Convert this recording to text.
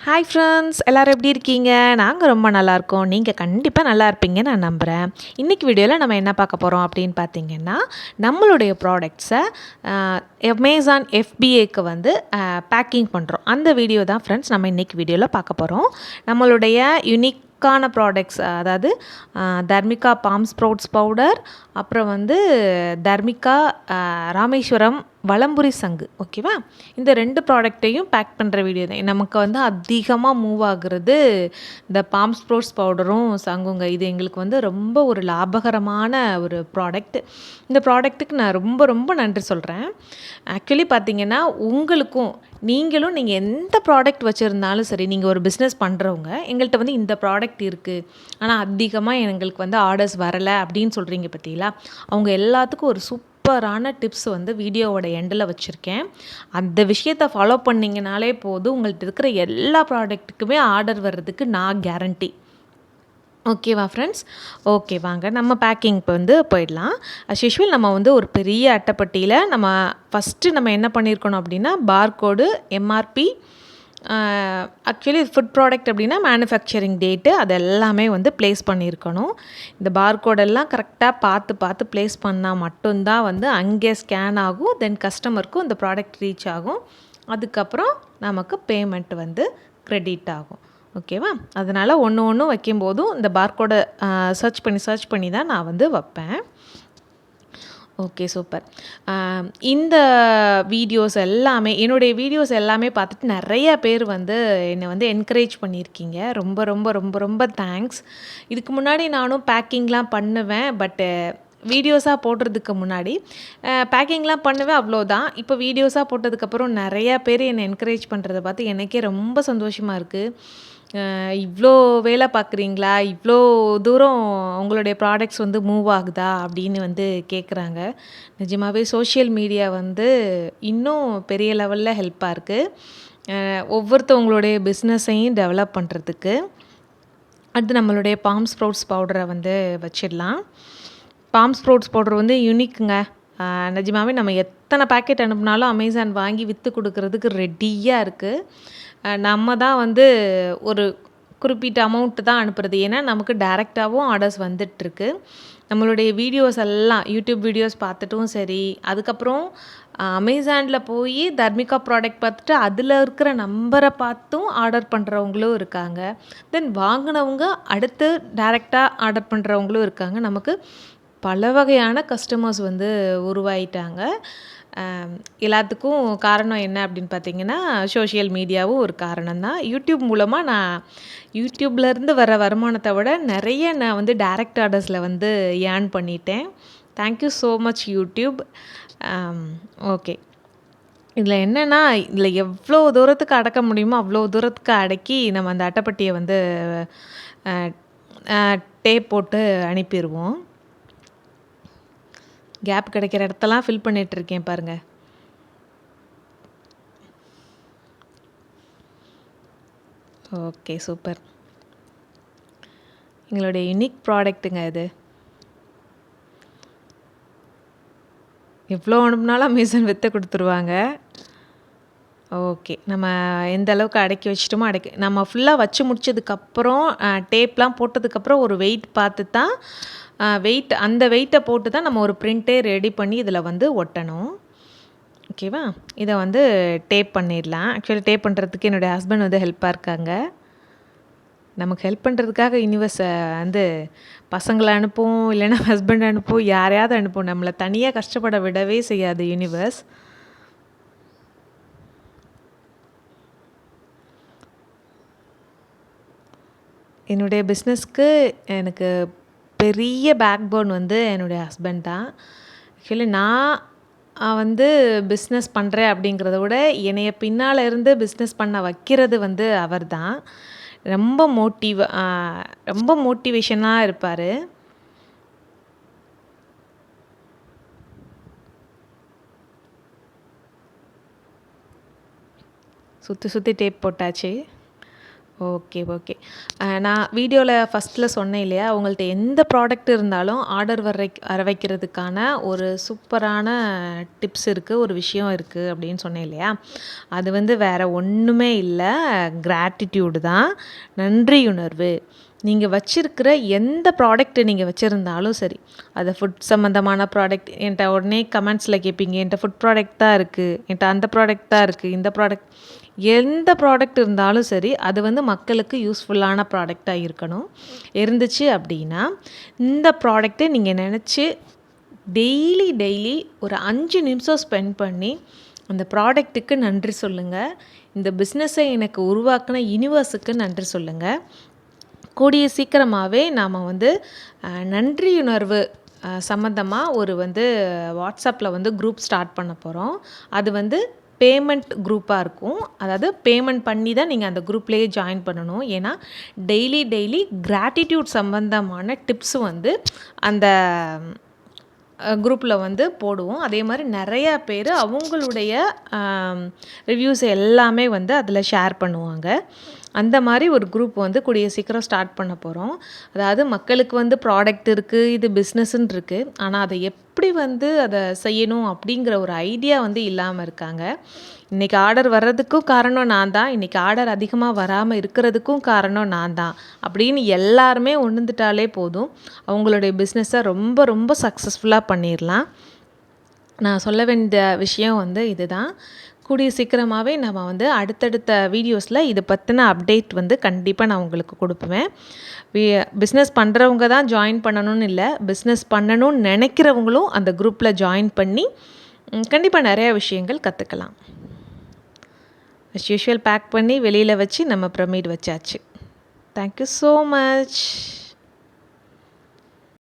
Hi friends எல்லோரும் எப்படி இருக்கீங்க? நாங்கள் ரொம்ப நல்லாயிருக்கோம் நீங்கள் கண்டிப்பாக நல்லா இருப்பீங்கன்னு நான் நம்புகிறேன் இன்றைக்கி வீடியோவில் நம்ம என்ன பார்க்க போகிறோம் அப்படின்னு பார்த்தீங்கன்னா நம்மளுடைய ப்ராடக்ட்ஸை அமேசான் எஃபிஏக்கு வந்து பேக்கிங் பண்ணுறோம் அந்த வீடியோ தான் ஃப்ரெண்ட்ஸ் நம்ம இன்றைக்கி வீடியோவில் பார்க்க போகிறோம் நம்மளுடைய யுனிக் க்கான ப்ராடக்ட்ஸ் அதாவது தர்மிகா பாம் ஸ்ப்ரவுட்ஸ் பவுடர் அப்புறம் வந்து தர்மிகா ராமேஸ்வரம் வலம்புரி சங்கு ஓகேவா? இந்த ரெண்டு ப்ராடக்ட்டையும் பேக் பண்ணுற வீடியோ தான். நமக்கு வந்து அதிகமாக மூவ் ஆகுறது இந்த பாம் ஸ்ப்ரோட்ஸ் பவுடரும் சங்குங்க. இது எங்களுக்கு வந்து ரொம்ப ஒரு லாபகரமான ஒரு ப்ராடக்ட் இந்த ப்ராடக்ட்டுக்கு நான் ரொம்ப ரொம்ப நன்றி சொல்கிறேன் ஆக்சுவலி பார்த்தீங்கன்னா உங்களுக்கும் நீங்களும் நீங்கள் எந்த ப்ராடக்ட் வச்சுருந்தாலும் சரி நீங்கள் ஒரு பிஸ்னஸ் பண்ணுறவங்க எங்கள்கிட்ட வந்து இந்த ப்ராடக்ட் இருக்குது ஆனால் அதிகமாக எங்களுக்கு வந்து ஆர்டர்ஸ் வரலை அப்படின்னு சொல்கிறீங்க பார்த்தீங்களா அவங்க எல்லாத்துக்கும் ஒரு சூப்பரான டிப்ஸ் வந்து வீடியோவோட எண்டில் வச்சுருக்கேன். அந்த விஷயத்தை ஃபாலோ பண்ணிங்கனாலே போதும் உங்கள்கிட்ட இருக்கிற எல்லா ப்ராடக்ட்டுக்குமே ஆர்டர் வர்றதுக்கு நான் கேரண்டி ஓகேவா ஃப்ரெண்ட்ஸ் ஓகே வாங்க நம்ம பேக்கிங் இப்போ வந்து போயிடலாம். அஸ் யூஷுவல் நம்ம வந்து ஒரு பெரிய அட்டைப்பட்டியில் நம்ம ஃபஸ்ட்டு நம்ம என்ன பண்ணியிருக்கணும் அப்படின்னா barcode MRP actually food product அப்படின்னா மேனுஃபேக்சரிங் டேட்டு அது எல்லாமே வந்து ப்ளேஸ் பண்ணியிருக்கணும். இந்த பார்கோடெல்லாம் கரெக்டாக பார்த்து பார்த்து ப்ளேஸ் பண்ணால் மட்டும்தான் வந்து அங்கே ஸ்கேன் ஆகும். தென் கஸ்டமருக்கும் இந்த ப்ராடக்ட் ரீச் ஆகும். அதுக்கப்புறம் நமக்கு பேமெண்ட் வந்து க்ரெடிட் ஆகும். ஓகேவா அதனால் ஒன்று ஒன்று வைக்கும்போதும் இந்த பார்கோடை சர்ச் uh, பண்ணி சர்ச் பண்ணி தான் நான் வந்து வைப்பேன். ஓகே சூப்பர் um, இந்த வீடியோஸ் எல்லாமே என்னுடைய வீடியோஸ் எல்லாமே பார்த்துட்டு நிறைய பேர் வந்து என்னை வந்து என்கரேஜ் பண்ணியிருக்கீங்க. ரொம்ப ரொம்ப ரொம்ப ரொம்ப தேங்க்ஸ் இதுக்கு முன்னாடி நானும் பேக்கிங்லாம் பண்ணுவேன் பட்டு வீடியோஸாக போடுறதுக்கு முன்னாடி பேக்கிங்லாம் பண்ணுவேன் அவ்வளோதான். இப்போ வீடியோஸாக போட்டதுக்கப்புறம் நிறையா பேர் என்னை என்கரேஜ் பண்ணுறத பார்த்து எனக்கே ரொம்ப சந்தோஷமாக இருக்குது இவ்வளோ வேலை பார்க்குறீங்களா? இவ்வளோ தூரம் உங்களுடைய ப்ராடக்ட்ஸ் வந்து மூவ் ஆகுதா? அப்படின்னு வந்து கேட்குறாங்க நிஜமாகவே சோஷியல் மீடியா வந்து இன்னும் பெரிய லெவலில் ஹெல்ப்பாக இருக்குது ஒவ்வொருத்தவங்களுடைய பிஸ்னஸையும் டெவலப் பண்ணுறதுக்கு அடுத்து நம்மளுடைய பாம் ஸ்ப்ரவுட்ஸ் பவுடரை வந்து வச்சிடலாம். பாம் ஸ்ப்ரவுட்ஸ் போடுறது வந்து யூனிக்குங்க நிஜமாவே நம்ம எத்தனை பேக்கெட் அனுப்புனாலும் அமேசான் வாங்கி விற்று கொடுக்கறதுக்கு ரெடியாக இருக்குது நம்ம தான் வந்து ஒரு குறிப்பிட்ட அமௌண்ட்டு தான் அனுப்புறது. ஏன்னா நமக்கு டேரெக்டாகவும் ஆர்டர்ஸ் வந்துட்டுருக்கு. நம்மளுடைய வீடியோஸ் எல்லாம் யூடியூப் வீடியோஸ் பார்த்துட்டும் சரி. அதுக்கப்புறம் அமேசானில் போய் தர்மிகா ப்ராடக்ட் பார்த்துட்டு அதில் இருக்கிற நம்பரை பார்த்தும் ஆர்டர் பண்ணுறவங்களும் இருக்காங்க. தென் வாங்கினவங்க அடுத்து டேரெக்டாக ஆர்டர் பண்ணுறவங்களும் இருக்காங்க. நமக்கு பல வகையான கஸ்டமர்ஸ் வந்து உருவாயிட்டாங்க. எல்லாத்துக்கும் காரணம் என்ன அப்படின்னு பார்த்தீங்கன்னா சோஷியல் மீடியாவும் ஒரு காரணம் தான் யூடியூப் மூலமாக நான் யூடியூப்லேருந்து வர வருமானத்தை விட நிறைய நான் வந்து டைரக்ட் ஆர்டர்ஸில் வந்து ஏர்ன் பண்ணிட்டேன். Thank you so much YouTube okay இதில் என்னென்னா இதில் எவ்வளோ தூரத்துக்கு அடக்க முடியுமோ அவ்வளோ தூரத்துக்கு அடக்கி நம்ம அந்த அட்டைப்பட்டியை வந்து டேப் போட்டு அனுப்பிடுவோம் கேப் கிடைக்கிற இடத்தெல்லாம் ஃபில் பண்ணிகிட்ருக்கேன் பாருங்கள் ஓகே சூப்பர் எங்களுடைய யுனிக் ப்ராடக்ட்டுங்க இது. எவ்வளோ அனுப்புனாலும் அமேசான் விற்று கொடுத்துருவாங்க. ஓகே. நம்ம எந்த அளவுக்கு அடக்கி வச்சிட்டோமோ அடக்கி நம்ம ஃபுல்லாக வச்சு முடிச்சதுக்கப்புறம் டேப்லாம் போட்டதுக்கப்புறம் ஒரு வெயிட் பார்த்து தான் வெயிட் அந்த வெயிட்டை போட்டு தான் நம்ம ஒரு பிரிண்டே ரெடி பண்ணி இதில் வந்து ஒட்டணும். ஓகேவா இதை வந்து டேப் பண்ணிடலாம். ஆக்சுவலி டேப் பண்ணுறதுக்கு என்னுடைய ஹஸ்பண்ட் வந்து ஹெல்ப்பாக இருக்காங்க. நமக்கு ஹெல்ப் பண்ணுறதுக்காக யூனிவர்ஸை வந்து பசங்களை அனுப்பும், இல்லைன்னா ஹஸ்பண்ட் அனுப்பும், யாரையாவது அனுப்பும் நம்மளை தனியாக கஷ்டப்பட விடவே செய்யாது யூனிவர்ஸ் என்னுடைய பிஸ்னஸ்க்கு எனக்கு பெரிய பேக் போன் வந்து என்னுடைய ஹஸ்பண்ட் தான். ஆக்சுவலி நான் வந்து பிஸ்னஸ் பண்ணுறேன் அப்படிங்கிறத விட என்னைய பின்னால் இருந்து பிஸ்னஸ் பண்ண வைக்கிறது வந்து அவர் தான். ரொம்ப மோட்டிவ் ரொம்ப மோட்டிவேஷனாக இருப்பார். சுற்றி சுற்றி டேப் போட்டாச்சு. Okay, okay. நான் வீடியோவில் ஃபஸ்ட்டில் சொன்னேன் இல்லையா, உங்கள்கிட்ட எந்த ப்ராடக்ட் இருந்தாலும் ஆர்டர் வர வர வைக்கிறதுக்கான ஒரு சூப்பரான டிப்ஸ் இருக்குது ஒரு விஷயம் இருக்குது அப்படின்னு சொன்னேன் இல்லையா? அது வந்து வேறு ஒன்றுமே இல்லை கிராட்டிடியூடு தான். நன்றியுணர்வு. நீங்கள் வச்சிருக்கிற எந்த ப்ராடக்ட் நீங்கள் வச்சுருந்தாலும் சரி, அது ஃபுட் சம்மந்தமான ப்ராடக்ட் என்கிட்ட உடனே கமெண்ட்ஸில் கேட்பீங்க. என்கிட்ட ஃபுட் ப்ராடக்ட் தான் இருக்குது என்கிட்ட அந்த ப்ராடக்ட் தான் இருக்குது இந்த ப்ராடக்ட் எந்த ப்ராடக்ட் இருந்தாலும் சரி, அது வந்து மக்களுக்கு யூஸ்ஃபுல்லான ப்ராடக்டாக இருக்கணும். இருந்துச்சு அப்படின்னா, இந்த ப்ராடக்ட்டை நீங்கள் நினச்சி டெய்லி, டெய்லி ஒரு அஞ்சு நிமிஷம் ஸ்பெண்ட் பண்ணி, அந்த ப்ராடக்ட்டுக்கு நன்றி சொல்லுங்கள் இந்த பிஸ்னஸை எனக்கு உருவாக்கின யுனிவர்ஸுக்கு நன்றி சொல்லுங்கள் கூடிய சீக்கிரமாகவே நாம் வந்து நன்றியுணர்வு சம்மந்தமாக ஒரு வந்து வாட்ஸ்அப்பில் வந்து குரூப் ஸ்டார்ட் பண்ண போகிறோம் அது வந்து பேமெண்ட் குரூப்பாக இருக்கும். அதாவது பேமெண்ட் பண்ணி தான் நீங்கள் அந்த குரூப்லேயே ஜாயின் பண்ணணும். ஏன்னா, டெய்லி, டெய்லி கிராட்டிடியூட் சம்பந்தமான டிப்ஸ் வந்து அந்த குரூப்பில் வந்து போடுவோம். அதே மாதிரி நிறைய பேர் அவங்களுடைய ரிவ்யூஸ் எல்லாமே வந்து அதில் ஷேர் பண்ணுவாங்க. அந்த மாதிரி ஒரு குரூப் வந்து கூடிய சீக்கிரம் ஸ்டார்ட் பண்ண போகிறோம் அதாவது மக்களுக்கு வந்து ப்ராடக்ட் இருக்குது இது பிஸ்னஸ்ன்னு இருக்குது ஆனால் அதை எப்படி வந்து அதை செய்யணும் அப்படிங்கிற ஒரு ஐடியா வந்து இல்லாமல் இருக்காங்க. இன்னைக்கு ஆர்டர் வர்றதுக்கும் காரணம் நான் தான். இன்றைக்கி ஆர்டர் அதிகமாக வராமல் இருக்கிறதுக்கும் காரணம் நான் தான். அப்படின்னு எல்லாருமே உணர்ந்துட்டாலே போதும். அவங்களுடைய பிஸ்னஸை ரொம்ப, ரொம்ப சக்ஸஸ்ஃபுல்லாக பண்ணிடலாம் நான் சொல்ல வேண்டிய விஷயம் வந்து இதுதான். கூடிய சீக்கிரமாகவே நம்ம வந்து அடுத்தடுத்த வீடியோஸில் இதை பற்றின அப்டேட் வந்து கண்டிப்பாக நான் உங்களுக்கு கொடுப்பேன் பிஸ்னஸ் பண்ணுறவங்க தான் ஜாயின் பண்ணணும்னு இல்லை பிஸ்னஸ் பண்ணணும்னு நினைக்கிறவங்களும் அந்த குரூப்பில் ஜாயின் பண்ணி, கண்டிப்பாக நிறையா விஷயங்கள் கற்றுக்கலாம் அஸ் யூஷுவல் பேக் பண்ணி வெளியில் வச்சு நம்ம பிரமிட் வச்சாச்சு. Thank you much.